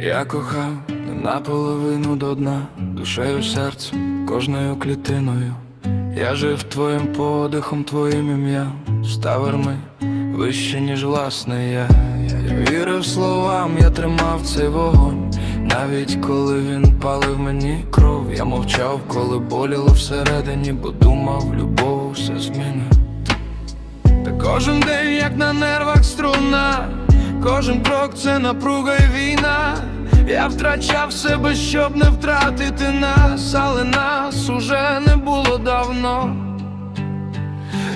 Я кохав не наполовину до дна, душею, серцем, кожною клітиною. Я жив твоїм подихом, твоїм ім'ям, ставерми вище, ніж власне я. Я вірив словам, я тримав цей вогонь. Навіть коли він палив мені кров, я мовчав, коли боліло всередині, бо думав, любов все змінить. Та кожен день, як на нервах струна, кожен крок це напруга і війна. Я втрачав себе, щоб не втратити нас, але нас уже не було давно.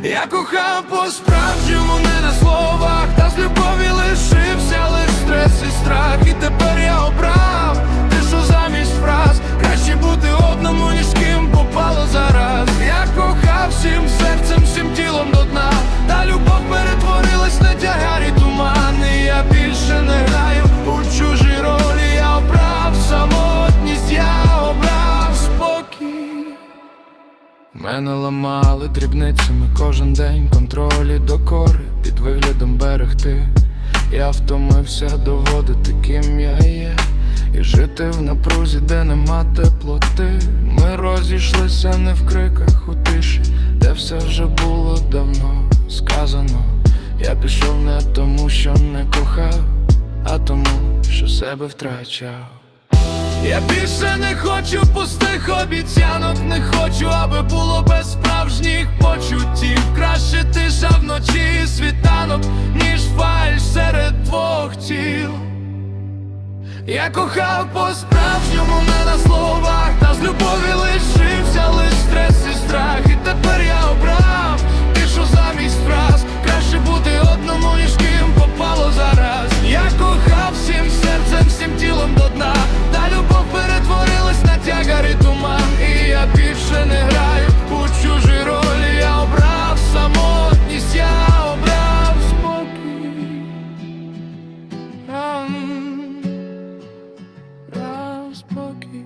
Я кохав по-справжньому не на словах, та з любові лишився Мене ламали дрібницями кожен день контролі докори під виглядом берегти. Я втомився доводити, ким я є, і жити в напрузі, де нема теплоти. Ми розійшлися не в криках у тиші, де все вже було давно сказано. Я пішов не тому, що не кохав, а тому, що себе втрачав. Я більше не хочу пустих обіцянок, не хочу, аби було без справжніх почуттів. Краще тиша вночі світанок, ніж фальш серед двох тіл. Я кохав по-справжньому не на словах, та з любові вже не граю у чужі ролі, я обрав самотність, я обрав спокій. Ран, ран, спокій.